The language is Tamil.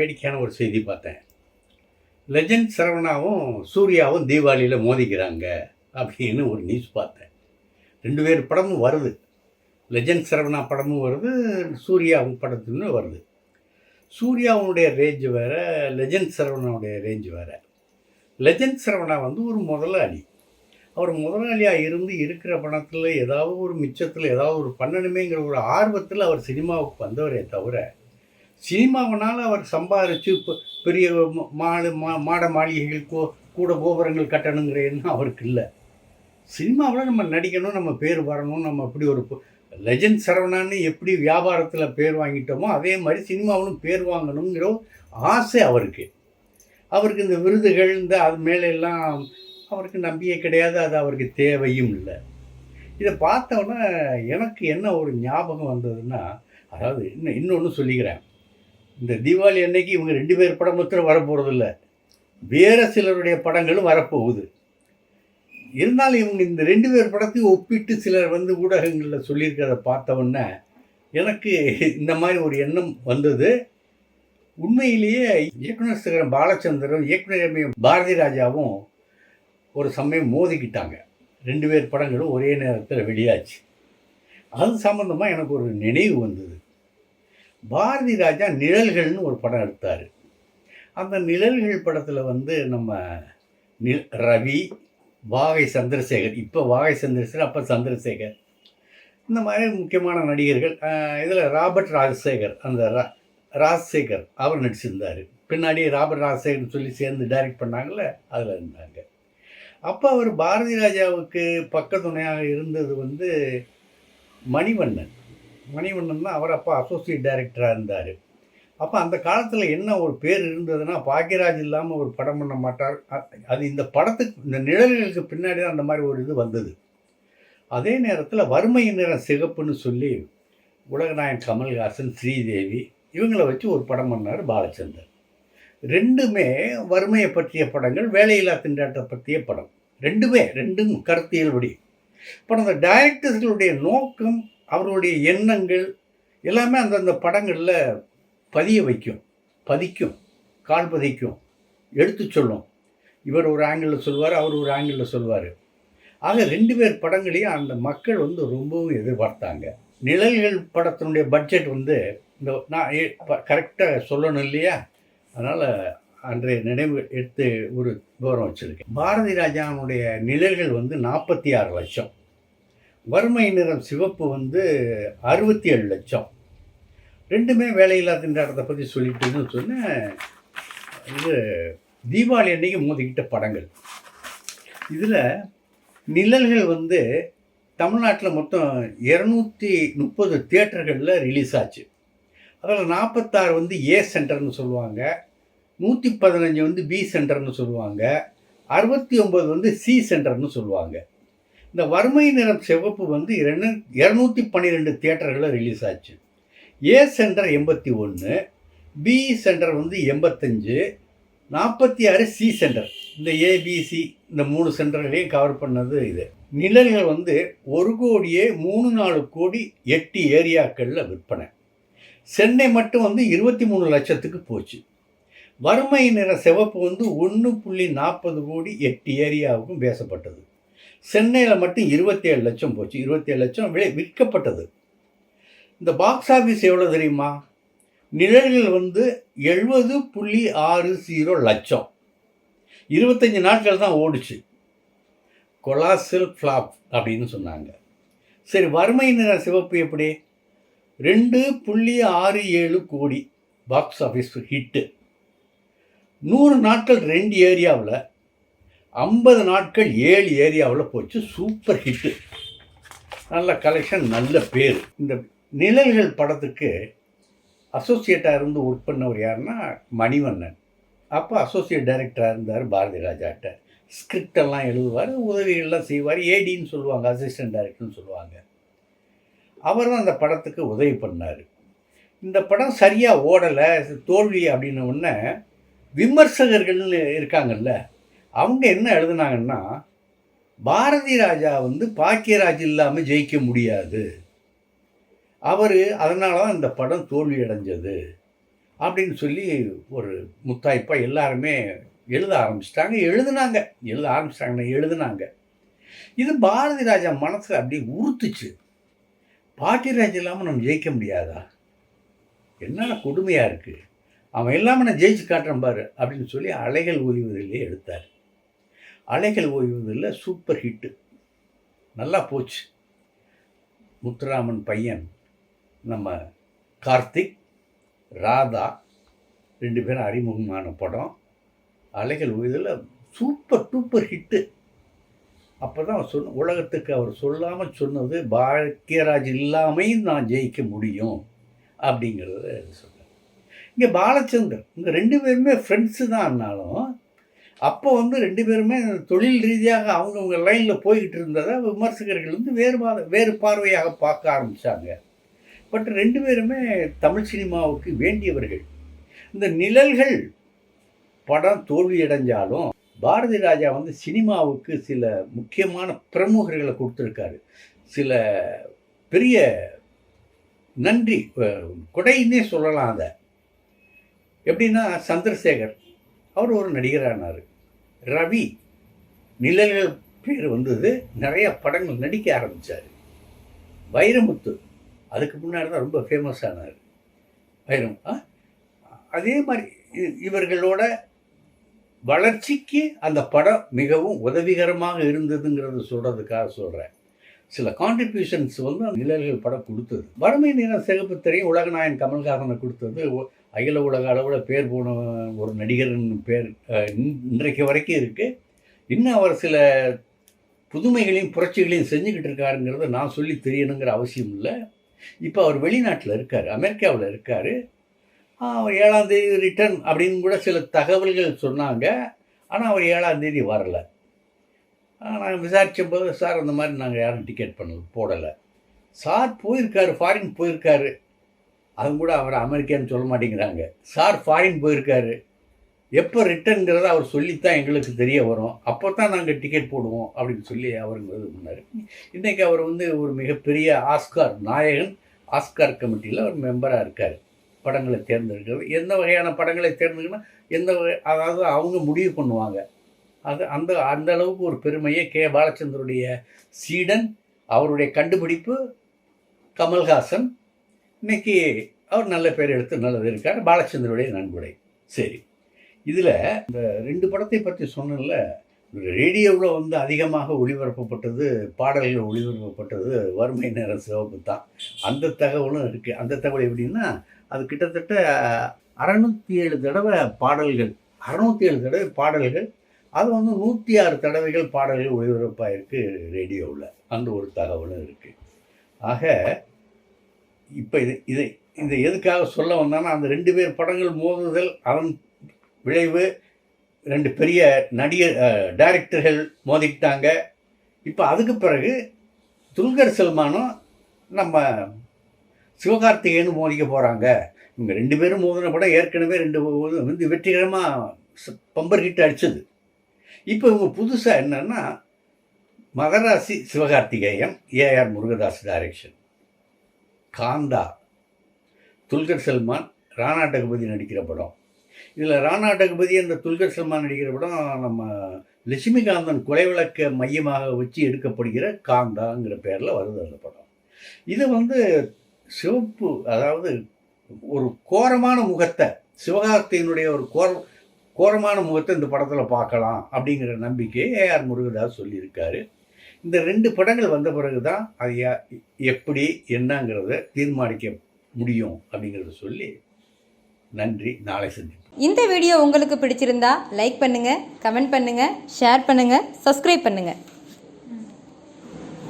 வேடிக்கையான ஒரு செய்தி பார்த்தேன். லெஜண்ட் சரவணாவும் சூர்யாவும் தீபாவளியில் மோதிக்கிறாங்க அப்படின்னு ஒரு நியூஸ் பார்த்தேன். ரெண்டு பேர் படமும் வருது. லெஜண்ட் சரவணா படமும் வருது சூர்யாவும் படத்துன்னு வருது. சூர்யாவுடைய ரேஞ்சு வேறு லெஜண்ட் சரவணாவுடைய ரேஞ்சு வேறு. லெஜண்ட் சரவணா வந்து ஒரு முதலாளி. அவர் முதலாளியாக இருந்து இருக்கிற பணத்தில் ஏதாவது ஒரு மிச்சத்தில் ஏதாவது ஒரு பண்ணணுமேங்கிற ஒரு ஆர்வத்தில் அவர் சினிமாவுக்கு வந்தவரே தவிர சினிமாவனால் அவர் சம்பாதிச்சு இப்போ பெரிய மாடு மா மாட மாளிகைகள் கோ கூட கோபுரங்கள் கட்டணுங்கிற எண்ணம் அவருக்கு இல்லை. சினிமாவில் நம்ம நடிக்கணும் நம்ம பேர் வரணும் நம்ம அப்படி ஒரு லெஜண்ட் சரவணான்னு எப்படி வியாபாரத்தில் பேர் வாங்கிட்டோமோ அதே மாதிரி சினிமாவிலும் பேர் வாங்கணுங்கிற ஆசை அவருக்கு. அவருக்கு இந்த விருதுகள் இந்த அது மேலே எல்லாம் அவருக்கு நம்பிக்கை கிடையாது அது அவருக்கு தேவையும் இல்லை. இதை பார்த்தோன்னே எனக்கு என்ன ஒரு ஞாபகம் வந்ததுன்னா அதாவது இன்னும் இன்னொன்று சொல்லிக்கிறேன். இந்த தீபாவளி அன்னைக்கு இவங்க ரெண்டு பேர் படம் மாத்திரம் வரப்போகிறதில்ல வேறு சிலருடைய படங்களும் வரப்போகுது. இருந்தாலும் இவங்க இந்த ரெண்டு பேர் படத்தையும் ஒப்பிட்டு சிலர் வந்து ஊடகங்களில் சொல்லியிருக்கிறத பார்த்தவொன்னே எனக்கு இந்த மாதிரி ஒரு எண்ணம் வந்தது. உண்மையிலேயே இயக்குனர் சிகரம் பாலச்சந்திரன் இயக்குனர் எம். பாரதி ராஜாவும் ஒரு சமயம் மோதிக்கிட்டாங்க. ரெண்டு பேர் படங்களும் ஒரே நேரத்தில் வெளியாச்சு. அது சம்மந்தமாக எனக்கு ஒரு நினைவு வந்தது. பாரதி ராஜா நிழல்கள்னு ஒரு படம் எடுத்தார். அந்த நிழல்கள் படத்தில் வந்து நம்ம நி ரவி வாகை சந்திரசேகர் இப்போ வாகை சந்திரசேகர் அப்போ சந்திரசேகர். இந்த மாதிரி முக்கியமான நடிகர்கள் இதில் ராபர்ட் ராஜசேகர் அந்த ரா ராஜசேகர் அவர் நடிச்சிருந்தார். பின்னாடி ராபர்ட் ராஜசேகர்னு சொல்லி சேர்ந்து டைரக்ட் பண்ணாங்கல்ல அதில் இருந்தாங்க. அப்போ அவர் பாரதி ராஜாவுக்கு பக்கத்துணையாக இருந்தது வந்து மணிவண்ணன். மணிவண்ணன் தான் அவர் அப்போ அசோசியேட் டைரக்டராக இருந்தார். அப்போ அந்த காலத்தில் என்ன ஒரு பேர் இருந்ததுன்னா பாக்கியராஜ் இல்லாமல் ஒரு படம் பண்ண மாட்டார். அது இந்த படத்துக்கு இந்த நிழல்களுக்கு பின்னாடி தான் அந்த மாதிரி ஒரு இது வந்தது. அதே நேரத்தில் வறுமையின் நிறம் சிகப்புன்னு சொல்லி உலகநாயன் கமல்ஹாசன் ஸ்ரீதேவி இவங்களை வச்சு ஒரு படம் பண்ணார் பாலச்சந்தர். ரெண்டுமே வறுமையை பற்றிய படங்கள் வேலையில்லா திண்டாட்டத்தை பற்றிய படம். ரெண்டுமே ரெண்டும் கருத்தியல்படி. இப்போ அந்த டைரக்டர்களுடைய நோக்கம் அவருடைய எண்ணங்கள் எல்லாமே அந்தந்த படங்களில் பதிய வைக்கும் பதிக்கும் கால் பதிக்கும். எடுத்து சொல்லும். இவர் ஒரு ஆங்கிளில் சொல்வார் அவர் ஒரு ஆங்கிளில் சொல்வார் ஆக ரெண்டு பேர் படங்களையும் அந்த மக்கள் வந்து ரொம்பவும் எதிர்பார்த்தாங்க. நிழல்கள் படத்தினுடைய பட்ஜெட் வந்து இந்த நான் கரெக்டாக சொல்லணும் இல்லையா? அதனால் அன்றைய நினைவு எடுத்து ஒரு விவரம் வச்சுருக்கேன். பாரதி ராஜாவுடைய நிழல்கள் வந்து நாற்பத்தி ஆறு லட்சம். வறுமை நிறம் சிவப்பு வந்து அறுபத்தி ஏழு லட்சம். ரெண்டுமே வேலையில்லா திண்டாட்டத்தை பற்றி சொல்லிட்டுன்னு சொன்னேன். இது தீபாவளி அன்றைக்கி மோதிக்கிட்ட படங்கள். இதில் நிழல்கள் வந்து தமிழ்நாட்டில் மொத்தம் இரநூத்தி முப்பது தியேட்டர்களில் ரிலீஸ் ஆச்சு. அதில் நாற்பத்தாறு வந்து ஏ சென்டர்னு சொல்லுவாங்க. நூற்றி பதினஞ்சு வந்து பி சென்டர்னு சொல்லுவாங்க. அறுபத்தி ஒம்பது வந்து சி சென்டர்னு சொல்லுவாங்க. இந்த வறுமை நிறம் சிவப்பு வந்து இரண்டு இரநூத்தி பன்னிரெண்டு தியேட்டர்களில் ரிலீஸ் ஆச்சு. ஏ சென்டர் எண்பத்தி ஒன்று பி சென்டர் வந்து எண்பத்தஞ்சு நாற்பத்தி ஆறு சி சென்டர் இந்த ஏபிசி இந்த மூணு சென்டர்களையும் கவர் பண்ணது இது. நிழல்கள் வந்து ஒரு கோடியே மூணு நாலு கோடி எட்டு ஏரியாக்களில் விற்பனை. சென்னை மட்டும் வந்து இருபத்தி மூணு லட்சத்துக்கு போச்சு. வறுமை நிற சிவப்பு வந்து ஒன்று புள்ளி நாற்பது கோடி எட்டு ஏரியாவுக்கும் பேசப்பட்டது. சென்னையில் மட்டும் இருபத்தேழு லட்சம் போச்சு. இருபத்தேழு லட்சம் விலை விற்கப்பட்டது. இந்த பாக்ஸ் ஆஃபீஸ் எவ்வளோ தெரியுமா? நிழல்கள் வந்து எழுபது புள்ளி ஆறு ஜீரோ லட்சம். இருபத்தஞ்சி நாட்கள் தான் ஓடுச்சு. கொலாசல் ஃப்ளாப் அப்படின்னு சொன்னாங்க. சரி வறுமை நிற சிவப்பு எப்படி? ரெண்டு புள்ளி ஆறு ஏழு கோடி பாக்ஸ் ஆஃபீஸ் ஹிட்டு நூறு நாட்கள் ரெண்டு ஏரியாவில் ஐம்பது நாட்கள் ஏழு ஏரியாவில் போச்சு சூப்பர் ஹிட்டு நல்ல கலெக்ஷன் நல்ல பேர். இந்த நிழல்கள் படத்துக்கு அசோசியேட்டாக இருந்து ஒர்க் பண்ணவர் யாருன்னா மணிவண்ணன். அப்போ அசோசியேட் டைரக்டராக இருந்தார் பாரதி ராஜாட்ட ஸ்கிரிப்டெல்லாம் எழுதுவார் உதவிகள்லாம் செய்வார். ஏடின்னு சொல்லுவாங்க அசிஸ்டன்ட் டைரக்டர்னு சொல்லுவாங்க. அவர் தான் அந்த படத்துக்கு உதவி பண்ணார். இந்த படம் சரியாக ஓடலை தோல்வி அப்படின்ன உடனே விமர்சகர்கள்னு இருக்காங்கல்ல அவங்க என்ன எழுதுனாங்கன்னா பாரதி ராஜா வந்து பாக்கியராஜ் இல்லாமல் ஜெயிக்க முடியாது. அவர் அதனால தான் இந்த படம் தோல்வி அடைஞ்சது அப்படின்னு சொல்லி ஒரு முத்தாய்ப்பா எல்லாருமே எழுத ஆரம்பிச்சிட்டாங்க. எழுதுனாங்க. எழுத ஆரம்பிச்சிட்டாங்கன்னா எழுதுனாங்க. இது பாரதி ராஜா மனசில் அப்படியே உறுத்துச்சு. பாக்கியராஜ் இல்லாமல் நம்ம ஜெயிக்க முடியாதா? என்னென்ன கொடுமையாக இருக்குது அவன் இல்லாமல் நான் ஜெயிச்சு காட்டுறேன் பாரு அப்படின்னு சொல்லி அலைகள் ஒலிவதிலே எடுத்தார். அலைகள் ஓய்வதில் சூப்பர் ஹிட்டு நல்லா போச்சு. முத்துராமன் பையன் நம்ம கார்த்திக் ராதா ரெண்டு பேரும் அறிமுகமான படம். அலைகள் ஓய்வதில் சூப்பர் டூப்பர் ஹிட்டு அப்போ தான் சொன்ன உலகத்துக்கு அவர் சொல்லாமல் சொன்னது பாக்கியராஜ் இல்லாமையும் நான் ஜெயிக்க முடியும் அப்படிங்கிறத சொன்னார் இங்கே பாலச்சந்தர் இங்கே ரெண்டு பேருமே ஃப்ரெண்ட்ஸு தான் ஆனாலும் அப்போ வந்து ரெண்டு பேருமே தொழில் ரீதியாக அவங்கவுங்க லைனில் போய்கிட்டு இருந்ததை விமர்சகர்கள் வந்து வேறுபாத வேறு பார்வையாக பார்க்க ஆரம்பித்தாங்க பட் ரெண்டு பேருமே தமிழ் சினிமாவுக்கு வேண்டியவர்கள். இந்த நிழல்கள் படம் தோல்வியடைஞ்சாலும் பாரதி ராஜா வந்து சினிமாவுக்கு சில முக்கியமான பிரமுகர்களை கொடுத்துருக்காரு. சில பெரிய நன்றி கொடைன்னே சொல்லலாம் அதை. எப்படின்னா சந்திரசேகர் அவர் ஒரு நடிகரானார். ரவி நிழல்கள் பேர் வந்தது நிறைய படங்கள் நடிக்க ஆரம்பித்தார் வைரமுத்து அதுக்கு முன்னாடி தான் ரொம்ப ஃபேமஸ் ஆனார். வைரம் அதே மாதிரி இ- இவர்களோட வளர்ச்சிக்கு அந்த படம் மிகவும் உதவிகரமாக இருந்ததுங்கிறத சொல்கிறதுக்காக சொல்கிறேன் சில கான்ட்ரிபியூஷன்ஸ் வந்து அந்த நிழல்கள் படம் கொடுத்தது. வறுமை நிறம் சிகப்பு தெரியும் உலகநாயன் கமல்ஹாசனை கொடுத்தது. அகில உலக அளவில் பேர் போன ஒரு நடிகர்னு பேர் இன்றைக்கு வரைக்கும் இருக்குது இன்னும் அவர் சில புதுமைகளையும் புரட்சிகளையும் செஞ்சுக்கிட்டு இருக்காருங்கிறத நான் சொல்லி தெரியணுங்கிற அவசியம் இல்லை. இப்போ அவர் வெளிநாட்டில் இருக்கார் அமெரிக்காவில் இருக்கார். அவர் ஏழாம் தேதி ரிட்டர்ன் அப்படின்னு கூட சில தகவல்கள் சொன்னாங்க. ஆனால் அவர் ஏழாம் தேதி வரலை. நாங்கள் விசாரித்தபோது சார் அந்த மாதிரி நாங்கள் யாரும் டிக்கெட் பண்ணல போடலை. சார் போயிருக்காரு ஃபாரின் போயிருக்காரு. அவங்க கூட அவரை அமெரிக்கான்னு சொல்ல மாட்டேங்கிறாங்க. சார் ஃபாரின் போயிருக்காரு. எப்போ ரிட்டர்ன்கிறத அவர் சொல்லித்தான் எங்களுக்கு தெரிய வரும். அப்போ தான் நாங்கள் டிக்கெட் போடுவோம் அப்படின்னு சொல்லி அவர் இது பண்ணார். இன்றைக்கி அவர் வந்து ஒரு மிகப்பெரிய ஆஸ்கார் நாயகன் ஆஸ்கார் கமிட்டியில் ஒரு மெம்பராக இருக்கார். படங்களை தேர்ந்தெடுக்கிறது. எந்த வகையான படங்களை தேர்ந்தெடுக்கணும்? எந்த வகை அதாவது அவங்க முடிவு பண்ணுவாங்க. அது அந்த அந்த அளவுக்கு ஒரு பெருமையை கே. பாலச்சந்தருடைய சீடன் அவருடைய கண்டுபிடிப்பு கமல்ஹாசன் இன்னைக்கு அவர் நல்ல பேர் எடுத்து நல்லது இருக்கார். பாலச்சந்திரனுடைய நன்கொடை சரி. இதில் இந்த ரெண்டு படத்தை பற்றி சொன்னல ரேடியோவில் வந்து அதிகமாக ஒளிபரப்பப்பட்டது பாடல்கள் ஒளிபரப்பப்பட்டது வறுமை நேர சிவப்பு தான். அந்த தகவலும் இருக்குது அந்த தகவல் எப்படின்னா அது கிட்டத்தட்ட அறநூற்றி ஏழு தடவை பாடல்கள் அறநூற்றி ஏழு தடவை பாடல்கள் அது வந்து நூற்றி ஆறு தடவைகள் பாடல்கள் ஒளிபரப்பாயிருக்கு ரேடியோவில். அந்த ஒரு தகவலும் இருக்குது ஆக இப்போ இது இதை இந்த எதுக்காக சொல்ல வந்தான்னா அந்த ரெண்டு பேர் படங்கள் மோதுதல் அதன் விளைவு ரெண்டு பெரிய நடிகர் டைரக்டர்கள் மோதிக்கிட்டாங்க. இப்போ அதுக்கு பிறகு துல்கர் சல்மானும் நம்ம சிவகார்த்திகேயனும் மோதிக்க போகிறாங்க இவங்க ரெண்டு பேரும் மோதின படம் ஏற்கனவே ரெண்டு வந்து வெற்றிகரமாக பம்பர் ஹிட் அடிச்சது. இப்போ இவங்க புதுசாக என்னென்னா மகராசி சிவகார்த்திகேயன் ஏஆர் முருகதாஸ் டைரக்ஷன் காந்தா துல்கர் சல்மான் ராணா டகுபதி நடிக்கிற படம். இதில் ராணா டகுபதி அந்த துல்கர் சல்மான் நடிக்கிற படம் நம்ம லட்சுமிகாந்தன் கொலை விளக்க மையமாக வச்சு எடுக்கப்படுகிற காந்தாங்கிற பேரில் வருது அந்த படம். இது வந்து சிவப்பு அதாவது ஒரு கோரமான முகத்தை சிவகார்த்தியினுடைய ஒரு கோர கோரமான முகத்தை இந்த படத்தில் பார்க்கலாம் அப்படிங்கிற நம்பிக்கையை ஏஆர் முருகதாஸ் சொல்லியிருக்காரு. இந்த ரெண்டு படங்கள் வந்த பிறகு தான் அது எப்படி என்னங்கிறத தீர்மானிக்க முடியும் அப்படிங்கிறத சொல்லி நன்றி. நாளை சந்திப்போம். இந்த வீடியோ உங்களுக்கு பிடிச்சிருந்தா லைக் பண்ணுங்க கமெண்ட் பண்ணுங்க ஷேர் பண்ணுங்க சப்ஸ்கிரைப் பண்ணுங்க.